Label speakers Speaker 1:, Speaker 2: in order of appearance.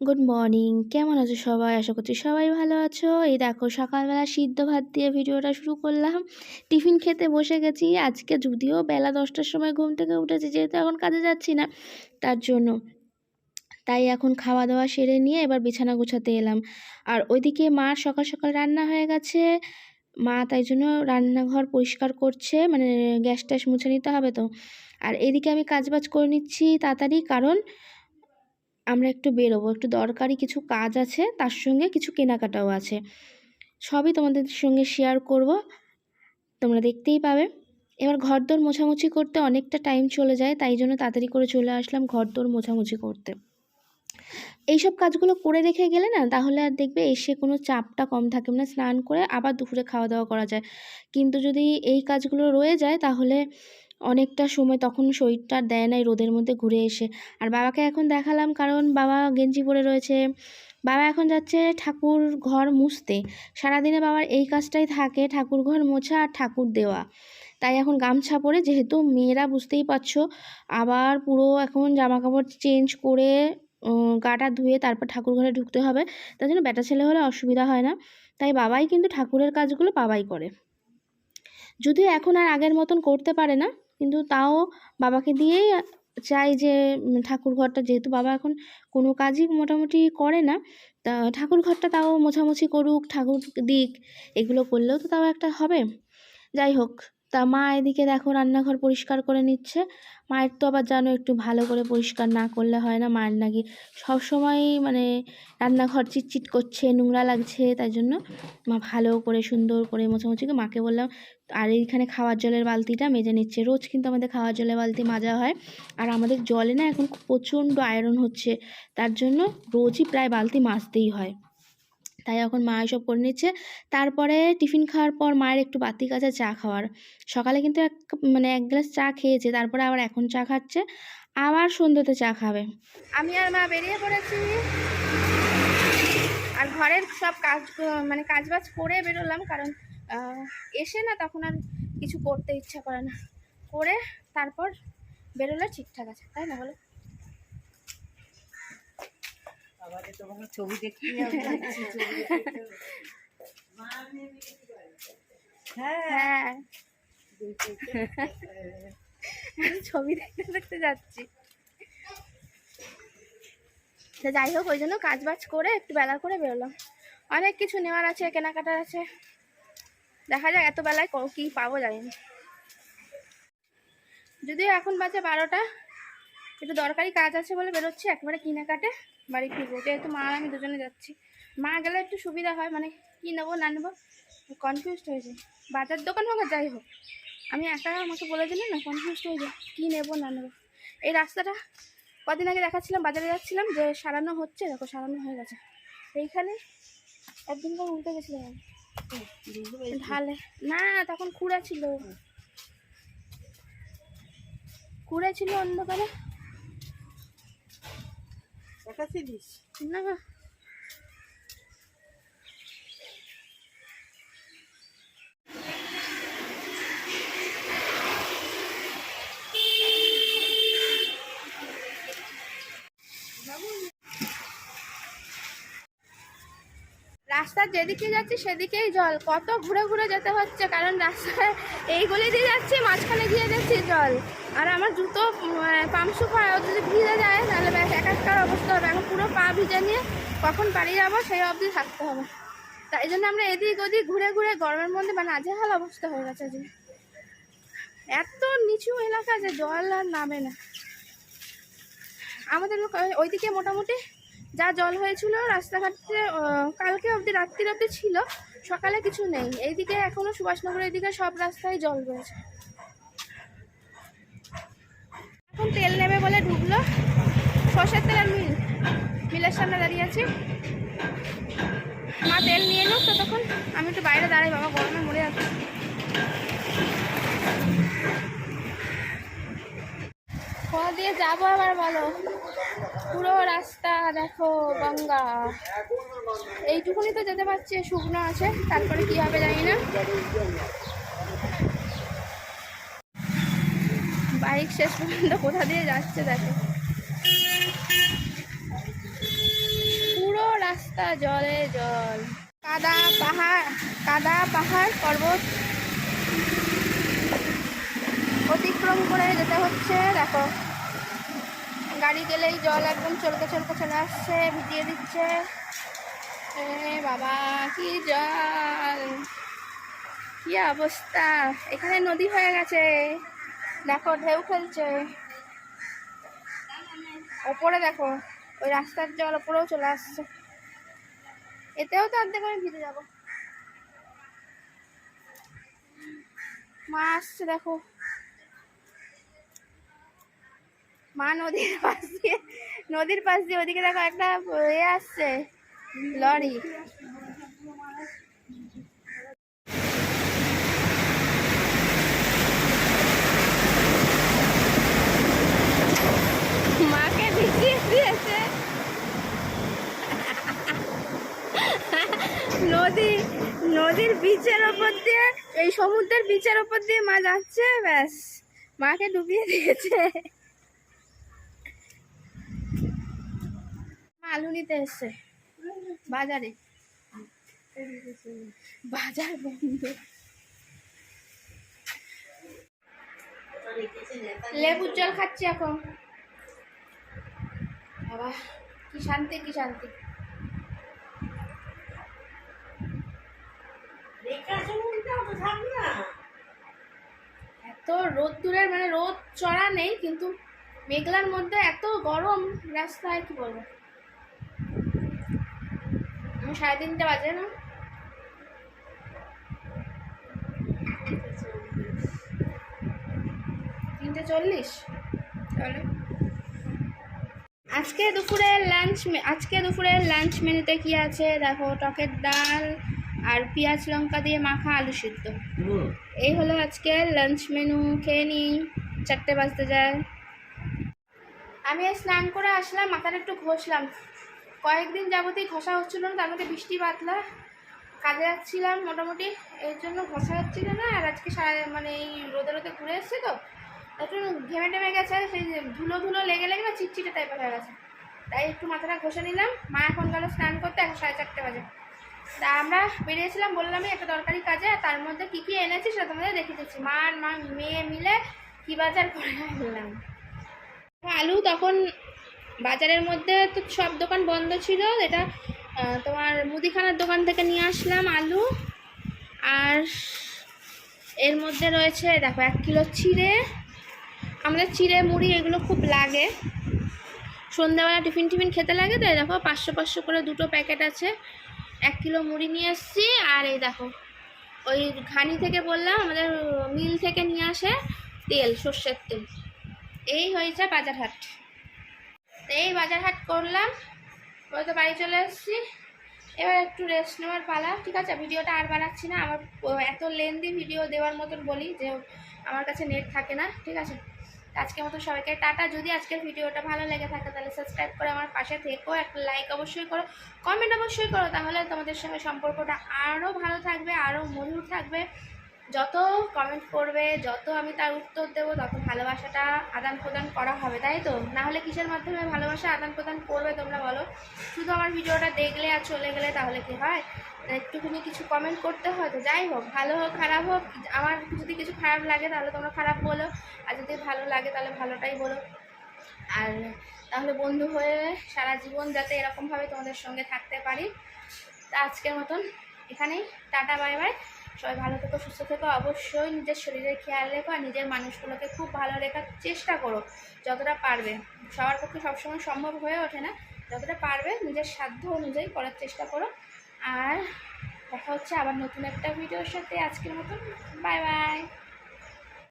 Speaker 1: Good morning কেমন আছো সবাই? আশা করছি সবাই ভালো আছো। এই দেখো, সকালবেলা সিদ্ধ ভাত দিয়ে ভিডিওটা শুরু করলাম। টিফিন খেতে বসে গেছি। আজকে যদিও বেলা দশটার সময় ঘুম থেকে উঠেছি, যেহেতু এখন কাজে যাচ্ছি না, তার জন্য। তাই এখন খাওয়া দাওয়া সেরে নিয়ে এবার বিছানা গুছাতে এলাম। আর ওইদিকে মার সকাল সকাল রান্না হয়ে গেছে। মা তাই জন্য রান্নাঘর পরিষ্কার করছে মানে গ্যাস ট্যাস মুছে নিতে হবে তো। আর এদিকে আমি কাজবাজ করে নিচ্ছি তাড়াতাড়ি, কারণ আমরা একটু বেরোবো, একটু দরকারি কিছু কাজ আছে, তার সঙ্গে কিছু কেনাকাটাও আছে। সবই তোমাদের সঙ্গে শেয়ার করব, তোমরা দেখতেই পাবে। এবার ঘরদোর মোছামুছি করতে অনেকটা টাইম চলে যায়, তাই জন্য তাড়াতাড়ি করে চলে আসলাম ঘরদোর মোছামুছি করতে। এইসব কাজগুলো করে রেখে গেলে না, তাহলে আর দেখবে এসে কোনো চাপটা কম থাকে না, স্নান করে আবার দুপুরে খাওয়া দাওয়া করা যায়। কিন্তু যদি এই কাজগুলো রয়ে যায়, তাহলে অনেকটা সময় তখন শরীরটা দেয় না এই রোদের মধ্যে ঘুরে এসে। আর বাবাকে এখন দেখালাম কারণ বাবা গেঞ্জি পরে রয়েছে। বাবা এখন যাচ্ছে ঠাকুর ঘর মুছতে। সারাদিনে বাবার এই কাজটাই থাকে, ঠাকুর ঘর মোছা আর ঠাকুর দেওয়া। তাই এখন গামছা পরে, যেহেতু মেয়েরা বুঝতেই পারছ, আবার পুরো এখন জামা কাপড় চেঞ্জ করে গাটা ধুয়ে তারপর ঠাকুর ঘরে ঢুকতে হবে। তার জন্য বেটা ছেলে হলে অসুবিধা হয় না। তাই বাবাই কিন্তু ঠাকুরের কাজগুলো বাবাই করে। যদিও এখন আর আগের মতন করতে পারে না কিন্তু তাও বাবাকে দিয়েই চাই যে, ঠাকুর ঘরটা যেহেতু বাবা এখন কোনো কাজই মোটামুটি করে না, তা ঠাকুর ঘরটা তাও মোছামুছি করুক, ঠাকুর দিক এগুলো করলেও তো তাও একটা হবে। যাই হোক তা মা এদিকে দেখো রান্নাঘর পরিষ্কার করে নিচ্ছে। মায়ের তো আবার জানো একটু ভালো করে পরিষ্কার না করলে হয় না, মায়ের নাকি সবসময় মানে রান্নাঘর চিটচিট করছে, নোংরা লাগছে, তাই জন্য মা ভালো করে সুন্দর করে মোছামুছি করে মাকে বললাম, আর এইখানে খাওয়ার জলের বালতিটা মেজে নিচ্ছে। রোজ কিন্তু আমাদের খাওয়ার জলের বালতি মাজা হয় আর আমাদের জলে না এখন প্রচণ্ড আয়রন হচ্ছে, তার জন্য রোজই প্রায় বালতি মাজতেই হয়। তাই এখন মা এসব করে নিচ্ছে। তারপরে টিফিন খাওয়ার পর মায়ের একটু বাতি কাছে চা খাওয়ার। সকালে কিন্তু এক মানে এক গ্লাস চা খেয়েছে, তারপরে আবার এখন চা খাচ্ছে। আবার সন্ধ্যেতে চা খাবে।
Speaker 2: আমি আর মা বেরিয়ে পড়েছি। আর ঘরের সব কাজ মানে কাজ বাজ করে বেরোলাম কারণ এসে না তখন আর কিছু করতে ইচ্ছা করে না। করে তারপর বেরোলে ঠিকঠাক আছে, তাই না বলো?
Speaker 3: ছবি দেখতে হ্যাঁ।
Speaker 2: হ্যাঁ। ছবি দেখতে দেখতে যাচ্ছি। তা যাই হোক ওই জন্য কাজ বাজ করে একটু বেলা করে বেরোলাম। অনেক কিছু নেওয়ার আছে কেনাকাটার আছে। দেখা যাক এত বেলায় ক- পাবো জানি যদিও এখন বাজে বারোটা একটু দরকারি কাজ আছে বলে বেরোচ্ছি একবারে কিনে কাটে বাড়ি ফিরবো। যেহেতু মা আর আমি দুজনে যাচ্ছি। মা গেলে একটু সুবিধা হয় মানে কি নেব না নেব কনফিউজড হয়েছে বাজার দোকান হোক আর যাই হোক আমি একা আমাকে বলে দিলে না কনফিউজড হয়ে যায় কী নেব না নেব। এই রাস্তাটা কদিন আগে দেখাচ্ছিলাম বাজারে যাচ্ছিলাম যে সারানো হচ্ছে দেখো সারানো হয়ে গেছে। এইখানে একদিন করে উল্টে গেছিলাম আমি। ঢালে। না তখন কুড়া ছিল। কুড়ে ছিল অন্ধকারে।
Speaker 3: দেখাচ্ছিলিস?
Speaker 2: না রাস্তার যেদিকে যাচ্ছি সেদিকেই জল। কত ঘুরে ঘুরে যেতে হচ্ছে, কারণ রাস্তায় এই গলি দিয়ে যাচ্ছি, মাঝখানে গিয়ে দেখছি জল। আর আমার জুতো পামসু হয় ও যদি ভিজে যায়, তাহলে ব্যাস, এক একটার অবস্থা হবে। এখন পুরো পা ভিজে নিয়ে কখন বাড়ি যাব, সেই অবধি থাকতে হবে। তাই জন্য আমরা এদিক ওদিক ঘুরে ঘুরে গরমের মধ্যে মানে আজেহাল অবস্থা হয়ে গেছে যে। এত নিচু এলাকা যে জল আর নামে না। আমাদের ওই- ওইদিকে মোটামুটি যা জল হয়েছিল রাস্তাঘাটে কালকে অবধি, রাত্রির অবধি ছিল, সকালে কিছু নেই। এইদিকে এখনও সুভাষনগর এইদিকে সব রাস্তায় জল রয়েছে। এখন তেল নেবে বলে ঢুকলো সর্ষের তেলের মিল, মিলের সামনে দাঁড়িয়ে আছি। মা তেল নিয়ে এলো তো তখন আমি একটু বাইরে দাঁড়াই, বাবা গরমে মরে যাচ্ছে। কোথা দিয়ে যাব আবার বলো। পুরো রাস্তা দেখো গঙ্গা। এইটুকুনি তো যেতে পারছি, শুকনো আছে। তারপরে কি হবে জানি না। বাইক শেষ পর্যন্ত কোথা দিয়ে যাচ্ছে দেখো।
Speaker 1: পুরো রাস্তা জলে জল। কাদা পাহাড় কাদা পাহাড় পর্বত। অতিক্রম করে যেতে হচ্ছে, দেখো। গাড়ি গেলেই জল একদম চলকে চলকে চলে আসছে, ভিজিয়ে দিচ্ছে। বাবা, কি জল! কি অবস্থা! এখানে নদী হয়ে গেছে। দেখো, ঢেউ খেলছে। ওপরে দেখো, ওই রাস্তার জল ওপরেও চলে আসছে। এতেও তো অর্ধেক আমি ভিজে যাব। মা আসছে, দেখো। মা নদীর পাশ দিয়ে, নদীর পাশ দিয়ে ওদিকে দেখো একটা এ আসছে, লরি। মাকে দিয়েছে। নদী, নদীর বিচের ওপর দিয়ে, এই সমুদ্রের বিচের ওপর দিয়ে মা যাচ্ছে, ব্যাস। মাকে ডুবিয়ে দিয়েছে। আলু নিতে এসছে। বাজারে। বাজার বন্ধ। লেবুর জল খাচ্ছি এখন। বাবা, কি শান্তি কি শান্তি। এত রোদ দূরের মানে রোদ চড়া নেই, কিন্তু মেঘলার মধ্যে এত গরম রাস্তায়, কি বলব? সাড়ে তিনটে বাজে না? তিনটে চল্লিশ? তাহলে? আজকে দুপুরের লাঞ্চ আজকে দুপুরের লাঞ্চ মেনুতে কি আছে? দেখো টকের ডাল আর পেঁয়াজ লঙ্কা দিয়ে মাখা আলু সিদ্ধ। এই হলো আজকে লাঞ্চ মেনু খেয়ে নিই চারটে বাজতে যায়। আমি স্নান করে আসলাম মাথাটা একটু ঘষলাম। কয়েকদিন যাবতীয় ঘষা হচ্ছিল না, তার মধ্যে বৃষ্টি বাতলা কাজে যাচ্ছিলাম মোটামুটি, এর জন্য ঘষা হচ্ছিল না, আর আজকে সারা মানে এই রোদে রোদে ঘুরে এসছে তো। একটু ঘেমে টেমে গেছে, সেই ধুলো ধুলো লেগে লেগে না চিটচিটে টাইপের হয়ে গেছে। তাই একটু মাথাটা ঘষে নিলাম, মা এখন গেল স্নান করতে এখন সাড়ে চারটে বাজে। তা আমরা বেরিয়েছিলাম বললামই একটা দরকারি কাজে, আর তার মধ্যে কী কী এনেছি সেটা তোমাদের দেখে দিচ্ছি। মা আর মা মেয়ে মিলে, কী বাজার করে আনলাম। আলু তখন বাজারের মধ্যে তো সব দোকান বন্ধ ছিল, এটা তোমার মুদিখানার দোকান থেকে নিয়ে আসলাম আলু, আর এর মধ্যে রয়েছে, দেখো, এক কিলো চিড়ে, আমাদের চিড়ে, মুড়ি এগুলো খুব লাগে। সন্ধ্যাবেলা টিফিন টিফিন খেতে লাগে তো দেখো, পাঁচশো পাঁচশো করে দুটো প্যাকেট আছে। এক কিলো মুড়ি নিয়ে এসেছি, আর এই দেখো, ওই ঘানি থেকে বললাম, আমাদের মিল থেকে নিয়ে আসে তেল, সর্ষের তেল। এই হয়েছে বাজার হাট তো এই বাজার হাট করলাম। ওই তো বাড়ি চলে এসেছি। এবার একটু রেস্ট নেওয়ার পালা। ঠিক আছে, ভিডিওটা আর বানাচ্ছি না। আমার এত লেন্দি ভিডিও দেওয়ার মতন বলি যে আমার কাছে নেট থাকে না। ঠিক আছে? আজকের মতো সবাইকে টাটা। যদি আজকের ভিডিওটা ভালো লেগে থাকে, তাহলে সাবস্ক্রাইব করে আমার পাশে থেকো। একটা লাইক অবশ্যই করো। কমেন্ট অবশ্যই করো। তাহলে তোমাদের সঙ্গে সম্পর্কটা আরও ভালো থাকবে আরও মধুর থাকবে। যত কমেন্ট করবে, যত আমি তার উত্তর দেবো, তত ভালোবাসাটা আদান প্রদান করা হবে, তাই তো? না হলে কিসের মাধ্যমে ভালোবাসা আদান প্রদান করবে তোমরা বলো? শুধু আমার ভিডিওটা দেখলে আর চলে গেলে তাহলে কি হয়? একটুখানি কিছু কমেন্ট করতে হয় তো? যাই হোক, ভালো হোক, খারাপ হোক, আমার যদি কিছু খারাপ লাগে তাহলে তোমরা খারাপ বলো, আর যদি ভালো লাগে তাহলে ভালোটাই বলো। আর তাহলে বন্ধু হয়ে সারা জীবন যাতে এরকমভাবে তোমাদের সঙ্গে থাকতে পারি। তা আজকের মতন এখানেই। Tata, bye bye. সবাই ভালো থেকো, সুস্থ থেকো, অবশ্যই নিজের শরীরের খেয়াল রেখো আর নিজের মানুষগুলোকে খুব ভালো রেখার চেষ্টা করো যতটা পারবে। সবার পক্ষে সবসময় সম্ভব হয়ে ওঠে না, যতটা পারবে নিজের সাধ্য অনুযায়ী করার চেষ্টা করো। আর দেখা হচ্ছে আবার নতুন একটা ভিডিওর সাথে আজকের মতন। Bye bye.